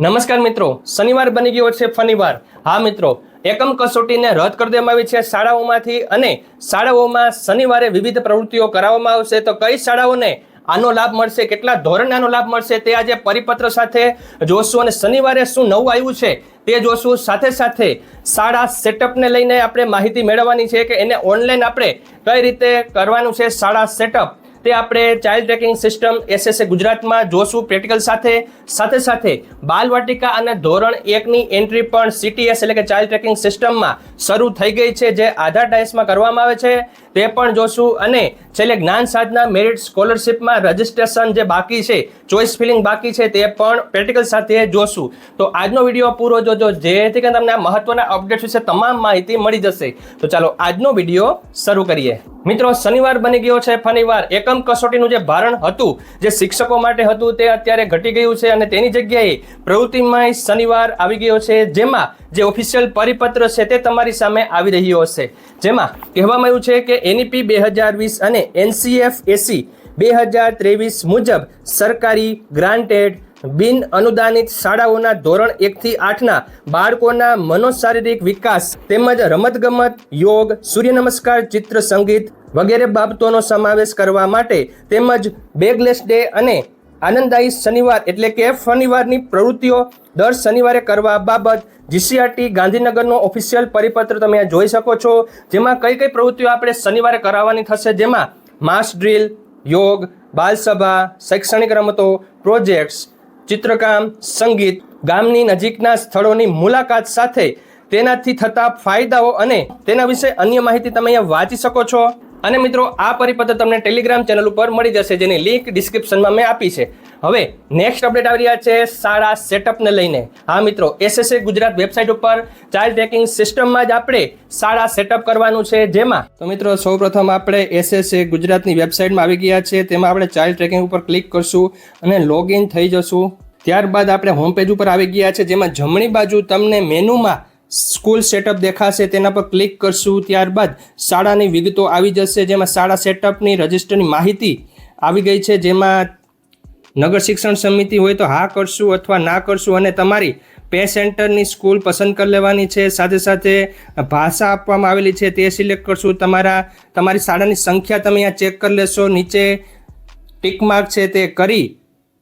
નમસ્કાર મિત્રો, શનિવાર બની ગયો છે ફનીવાર હા મિત્રો, એકમ કસોટીને રદ કરી દેવામાં આવી છે શાળાઓમાંથી અને શાળાઓમાં શનિવારે વિવિધ પ્રવૃત્તિઓ કરાવવામાં આવશે. તો કઈ શાળાઓને આનો લાભ મળશે, કેટલા ધોરણે આનો લાભ મળશે તે આજે પરિપત્ર સાથે જોશું અને શનિવારે શું નવું આવ્યું છે તે જોશું. સાથે સાથે શાળા સેટઅપને લઈને આપણે માહિતી મેળવવાની છે કે એને ઓનલાઈન આપણે કઈ રીતે કરવાનું છે શાળા સેટઅપ. તે આપણે ચાઇલ્ડ ટ્રેકિંગ સિસ્ટમ એસએસએ ગુજરાતમાં જોશું. પ્રેક્ટિકલ સાથે સાથે સાથે બાલવાટિકા અને ધોરણ એકની એન્ટ્રી પણ સીટીએસ એટલે કે ચાઇલ્ડ ટ્રેકિંગ સિસ્ટમમાં શરૂ થઈ ગઈ છે, જે આધાર ડાયસમાં કરવામાં આવે છે. તે પણ જોશું. અને છેલ્લે જ્ઞાન સાધના મેરિટ સ્કોલરશિપમાં રજિસ્ટ્રેશન જે બાકી છે ચોઇસ ફિલિંગ બાકી છે, તે પણ પ્રેક્ટિકલ સાથે જોશું. તો આજનો વીડિયો પૂરો જોજો, જેથી કરીને તમને આ મહત્વના અપડેટ વિશે તમામ માહિતી મળી જશે. તો ચાલો આજનો વીડિયો શરૂ કરીએ. મિત્રો, શનિવાર બની ગયો છે ફનિવાર એકમ કસોટીનું જે ભારણ હતું, જે શિક્ષકો માટે હતું, તે અત્યારે ઘટી ગયું છે અને તેની જગ્યાએ પ્રવૃત્તિમય શનિવાર આવી ગયો છે. જેમાં જે ઓફિશિયલ પરિપત્ર છે તે તમારી સામે આવી રહ્યો હશે. જેમાં કહેવામાં આવ્યું છે કે એનઈપી બે હજાર વીસ અને એનસીએફ એસી બે હજાર ત્રેવીસ મુજબ સરકારી ગ્રાન્ટેડ બિન અનુદાનિત શાળાઓના ધોરણ એકથી આઠના બાળકોના મનોશારીરિક વિકાસ તેમજ રમતગમત, યોગ સૂર્ય નમસ્કાર ચિત્ર સંગીત વગેરે બાબતોનો સમાવેશ કરવા માટે તેમજ બેગલેસ ડે અને આનંદદાયી શનિવાર એટલે કે શનિવારની પ્રવૃત્તિઓ દર શનિવારે કરવા બાબત જીસીઆરટી ગાંધીનગરનો ઓફિશિયલ પરિપત્ર તમે જોઈ શકો છો. જેમાં કઈ કઈ પ્રવૃત્તિઓ આપણે શનિવારે કરાવવાની થશે? જેમાં માસ ડ્રીલ, યોગ, બાલસભા, શૈક્ષણિક રમતો, પ્રોજેક્ટ્સ, ચિત્રકામ, સંગીત, ગામની નજીકના સ્થળોની મુલાકાત સાથે તેનાથી થતા ફાયદાઓ અને તેના વિશે અન્ય માહિતી તમે અહીંયા વાંચી શકો છો. અને મિત્રો, આ પરિપત્ર તમને ટેલિગ્રામ ચેનલ ઉપર મળી જશે, જેની લિંક ડિસ્ક્રિપ્શનમાં મેં આપી છે. હવે નેક્સ્ટ અપડેટ આવી રહ્યા છે શાળા સેટઅપને લઈને. હા, મિત્રો S S A Gujarat website ઉપર ચાઇલ્ડ ટ્રેકિંગ સિસ્ટમમાં જ આપણે શાળા સેટઅપ કરવાનું છે, જેમાં તો મિત્રો, સૌપ્રથમ આપણે એસએસએ ગુજરાતની વેબસાઇટમાં આવી ગયા છે, તેમાં આપણે ચાઇલ્ડ ટ્રેકિંગ ઉપર ક્લિક કરશું અને લોગિન થઈ જશું. ત્યારબાદ આપણે હોમ પેજ ઉપર આવી ગયા છે, જેમાં જમણી બાજુ તમને મેનુમાં સ્કૂલ સેટઅપ દેખાશે, તેના પર ક્લિક કરશું, ત્યારબાદ શાળાની વિગતો આવી જશે, જેમાં શાળા સેટઅપની રજિસ્ટરની માહિતી આવી ગઈ છે, જેમાં નગર શિક્ષણ સમિતિ હોય તો હા કરશું અથવા ના કરશું, અને તમારી પે સેન્ટરની સ્કૂલ પસંદ કરી લેવાની છે. સાથે સાથે ભાષા આપવામાં આવેલી છે, તે સિલેક્ટ કરશું. તમારા, તમારી શાળાની સંખ્યા તમે અહીંયા ચેક કરી લેશો. નીચે ટીક માર્ક છે તે કરી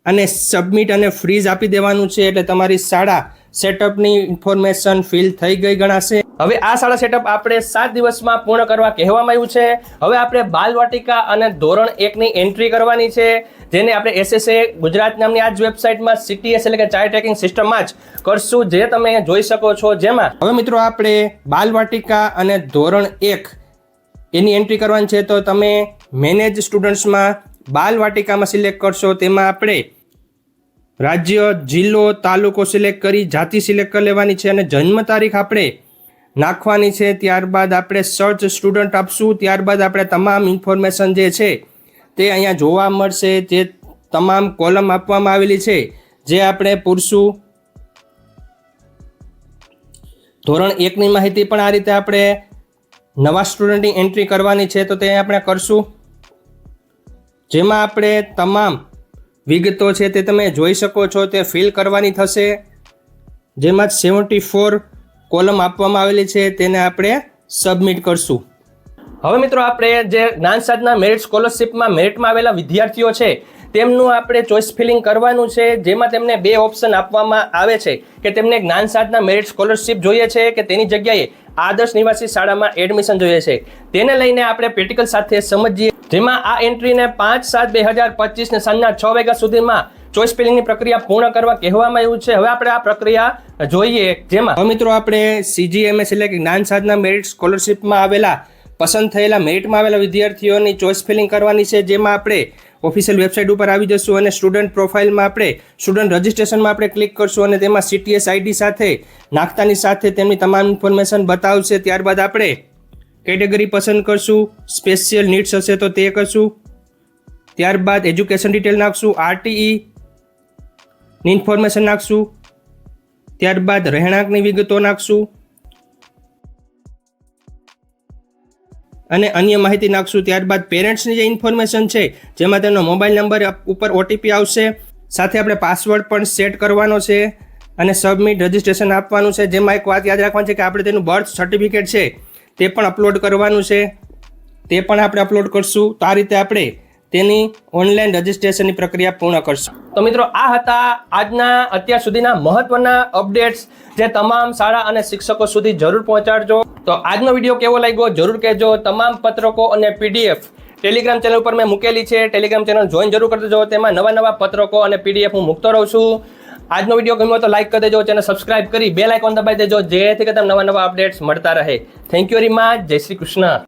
અને સબમિટ અને ફ્રીઝ આપી દેવાનું છે, એટલે તમારી શાળા સેટઅપની ઇન્ફોર્મેશન ફિલ થઈ ગઈ ગણાશે. હવે આ શાળા સેટઅપ આપણે સાત દિવસમાં પૂર્ણ કરવા કહેવામાં આવ્યું છે. હવે આપણે બાલવાટિકા અને ધોરણ એકની એન્ટ્રી કરવાની છે, જેને આપણે એસએસએ ગુજરાત નામની આ જ વેબસાઇટમાં સીટીએસ એટલે કે ચાઇલ્ડ ટ્રેકિંગ સિસ્ટમમાં જ કરશું, જે તમે જોઈ શકો છો જેમાં. હવે મિત્રો આપણે બાલવાટિકા અને ધોરણ એક એની એન્ટ્રી કરવાની છે, તો તમે મેનેજ સ્ટુડન્ટ્સમાં બાલવાટિકામાં સિલેક્ટ કરશો, તેમાં આપણે રાજ્ય, જિલ્લો, તાલુકો સિલેક્ટ કરી જાતિ સિલેક્ટ કરી લેવાની છે અને જન્મ તારીખ આપણે નાખવાની છે. ત્યારબાદ આપણે સર્ચ સ્ટુડન્ટ આપશું. ત્યારબાદ આપણે તમામ ઇન્ફોર્મેશન જે છે તે અહીંયા જોવા મળશે. જે તમામ કોલમ આપવામાં આવેલી છે, જે આપણે પૂરશું. ધોરણ એકની માહિતી પણ આ રીતે આપણે નવા સ્ટુડન્ટની એન્ટ્રી કરવાની છે, તો તે આપણે કરશું. જેમાં આપણે તમામ વિગતો છે તે તમે જોઈ શકો છો, તે ફિલ કરવાની થશે. જેમાં સેવન્ટી ફોર કોલમ આપવામાં આવેલી છે, તેને આપણે સબમિટ કરશું. હવે મિત્રો, આપણે જે જ્ઞાન સાધના મેરિટ સ્કોલરશિપમાં મેરિટમાં આવેલા વિદ્યાર્થીઓ છે, તેમનું આપણે ચોઇસ ફિલિંગ કરવાનું છે, જેમાં તેમને બે ઓપ્શન આપવામાં આવે છે, કે તેમને જ્ઞાન સાધના મેરિટ સ્કોલરશિપ જોઈએ છે, કે તેની જગ્યાએ આદર્શ નિવાસી શાળામાં એડમિશન જોઈએ છે. તેને લઈને આપણે પ્રેક્ટિકલ સાથે સમજીએ. જેમાં આ એન્ટ્રીને પાંચ સાત બે હજાર પચીસને સાંજના છ વાગ્યા સુધીમાં ચોઇસ ફિલિંગની પ્રક્રિયા પૂર્ણ કરવા કહેવામાં આવ્યું છે. હવે આપણે આ પ્રક્રિયા જોઈએ જેમાં મિત્રો આપણે સીજીએમએસ એટલે કે જ્ઞાન સાધના મેરિટ સ્કોલરશિપમાં આવેલા, પસંદ થયેલા મેરિટમાં આવેલા વિદ્યાર્થીઓની ચોઇસ ફિલિંગ કરવાની છે, જેમાં આપણે ઓફિશિયલ વેબસાઇટ ઉપર આવી જશું અને સ્ટુડન્ટ પ્રોફાઇલમાં આપણે સ્ટુડન્ટ રજિસ્ટ્રેશનમાં આપણે ક્લિક કરશું અને તેમાં સીટીએસ આઈડી સાથે, નાખતાની સાથે તેમની તમામ ઇન્ફોર્મેશન બતાવશે. ત્યારબાદ આપણે કેટેગરી પસંદ કરશું સ્પેશિયલ નીડ્સ હશે તો તે કરશું. ત્યારબાદ એજ્યુકેશન ડિટેલ નાખશું આરટીઈ ઇન્ફોર્મેશન નાખશું. ત્યારબાદ રહેણાંકની વિગતો નાખશું. અને અન્ય માહિતી નાખશું, ત્યારબાદ પેરેન્ટ્સની જે ઇન્ફોર્મેશન છે, જેમાં તેનો મોબાઈલ નંબર ઉપર ઓટીપી આવશે. સાથે આપણે પાસવર્ડ પણ સેટ કરવાનો છે અને સબમિટ રજિસ્ટ્રેશન આપવાનું છે. જેમાં એક વાત યાદ રાખવાની છે કે આપણે તેનું બર્થ સર્ટિફિકેટ છે. તે પણ અપલોડ કરવાનું છે. તે પણ આપણે અપલોડ કરશું. તો આ રીતે આપણે તેની ઓનલાઈન રજિસ્ટ્રેશનની પ્રક્રિયા પૂર્ણ કરશું. તો મિત્રો, આ હતા આજના, અત્યાર સુધીના મહત્વના અપડેટ્સ જે તમામ શાળા અને શિક્ષકો સુધી જરૂર પહોંચાડજો. તો આજનો વીડિયો કેવો લાગ્યો? જરૂર કહેજો. તમામ પત્રકો અને પીડીએફ ટેલિગ્રામ ચેનલ ઉપર મેં મૂકેલી છે. ટેલિગ્રામ ચેનલ જોઈન જરૂર કરજો. તેમાં નવા નવા પત્રકો અને પીડીએફ હું મૂકતો રહું છું. આજનો વીડિયો ગમ્યો તો લાઈક કરી દેજો, ચેનલ સબસ્ક્રાઇબ કરી બેલ આઇકોન દબાવી દેજો, જેથી કે તમને નવા નવા અપડેટ્સ મળતા રહે. થેન્ક યુ વેરી મચ જય શ્રી કૃષ્ણ.